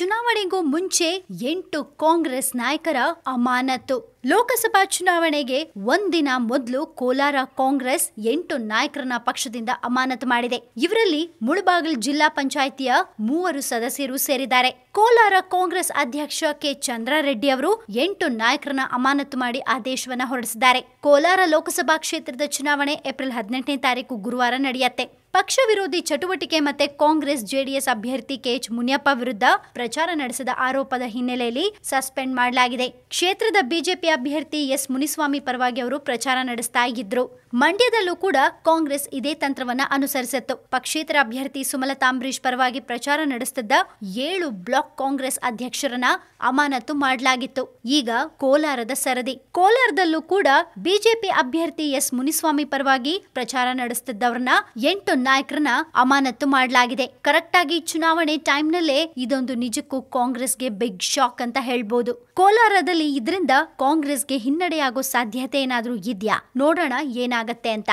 ಚುನಾವಣೆಗೂ ಮುಂಚೆ ಎಂಟು ಕಾಂಗ್ರೆಸ್ ನಾಯಕರ ಅಮಾನತು. ಲೋಕಸಭಾ ಚುನಾವಣೆಗೆ ಒಂದಿನ ಮೊದಲು ಕೋಲಾರ ಕಾಂಗ್ರೆಸ್ ಎಂಟು ನಾಯಕರನ್ನ ಪಕ್ಷದಿಂದ ಅಮಾನತು ಮಾಡಿದೆ. ಇವರಲ್ಲಿ ಮುಳಬಾಗಿಲು ಜಿಲ್ಲಾ ಪಂಚಾಯಿತಿಯ ಮೂವರು ಸದಸ್ಯರು ಸೇರಿದ್ದಾರೆ. ಕೋಲಾರ ಕಾಂಗ್ರೆಸ್ ಅಧ್ಯಕ್ಷ ಕೆ ಚಂದ್ರಾರೆಡ್ಡಿ ಅವರು ಎಂಟು ನಾಯಕರನ್ನ ಅಮಾನತು ಮಾಡಿ ಆದೇಶವನ್ನ ಹೊರಡಿಸಿದ್ದಾರೆ. ಕೋಲಾರ ಲೋಕಸಭಾ ಕ್ಷೇತ್ರದ ಚುನಾವಣೆ ಏಪ್ರಿಲ್ ಹದಿನೆಂಟನೇ ತಾರೀಕು ಗುರುವಾರ ನಡೆಯುತ್ತೆ. ಪಕ್ಷ ವಿರೋಧಿ ಚಟುವಟಿಕೆ ಮತ್ತೆ ಕಾಂಗ್ರೆಸ್ ಜೆಡಿಎಸ್ ಅಭ್ಯರ್ಥಿ ಕೆಎಚ್ ಮುನಿಯಪ್ಪ ವಿರುದ್ಧ ಪ್ರಚಾರ ನಡೆಸಿದ ಆರೋಪದ ಹಿನ್ನೆಲೆಯಲ್ಲಿ ಸಸ್ಪೆಂಡ್ ಮಾಡಲಾಗಿದೆ. ಕ್ಷೇತ್ರದ ಬಿಜೆಪಿ ಅಭ್ಯರ್ಥಿ ಎಸ್ ಮುನಿಸ್ವಾಮಿ ಪರವಾಗಿ ಅವರು ಪ್ರಚಾರ ನಡೆಸ್ತಾ ಇದ್ರು. ಮಂಡ್ಯದಲ್ಲೂ ಕೂಡ ಕಾಂಗ್ರೆಸ್ ಇದೇ ತಂತ್ರವನ್ನ ಅನುಸರಿಸಿತ್ತು. ಪಕ್ಷೇತರ ಅಭ್ಯರ್ಥಿ ಸುಮಲತಾ ಅಂಬರೀಶ್ ಪರವಾಗಿ ಪ್ರಚಾರ ನಡೆಸುತ್ತಿದ್ದ ಏಳು ಬ್ಲಾಕ್ ಕಾಂಗ್ರೆಸ್ ಅಧ್ಯಕ್ಷರನ್ನ ಅಮಾನತು ಮಾಡಲಾಗಿತ್ತು. ಈಗ ಕೋಲಾರದ ಸರದಿ. ಕೋಲಾರದಲ್ಲೂ ಕೂಡ ಬಿಜೆಪಿ ಅಭ್ಯರ್ಥಿ ಎಸ್ ಮುನಿಸ್ವಾಮಿ ಪರವಾಗಿ ಪ್ರಚಾರ ನಡೆಸುತ್ತಿದ್ದವರನ್ನ ಎಂಟು ನಾಯಕರನ್ನ ಅಮಾನತು ಮಾಡಲಾಗಿದೆ. ಕರೆಕ್ಟ್ ಆಗಿ ಚುನಾವಣೆ ಟೈಮ್ನಲ್ಲೇ ಇದೊಂದು ನಿಜಕ್ಕೂ ಕಾಂಗ್ರೆಸ್ಗೆ ಬಿಗ್ ಶಾಕ್ ಅಂತ ಹೇಳ್ಬೋದು. ಕೋಲಾರದಲ್ಲಿ ಇದರಿಂದ ಕಾಂಗ್ರೆಸ್ಗೆ ಹಿನ್ನಡೆಯಾಗೋ ಸಾಧ್ಯತೆ ಏನಾದರೂ ಇದ್ಯಾ? ನೋಡೋಣ ಏನಾಗತ್ತೆ ಅಂತ.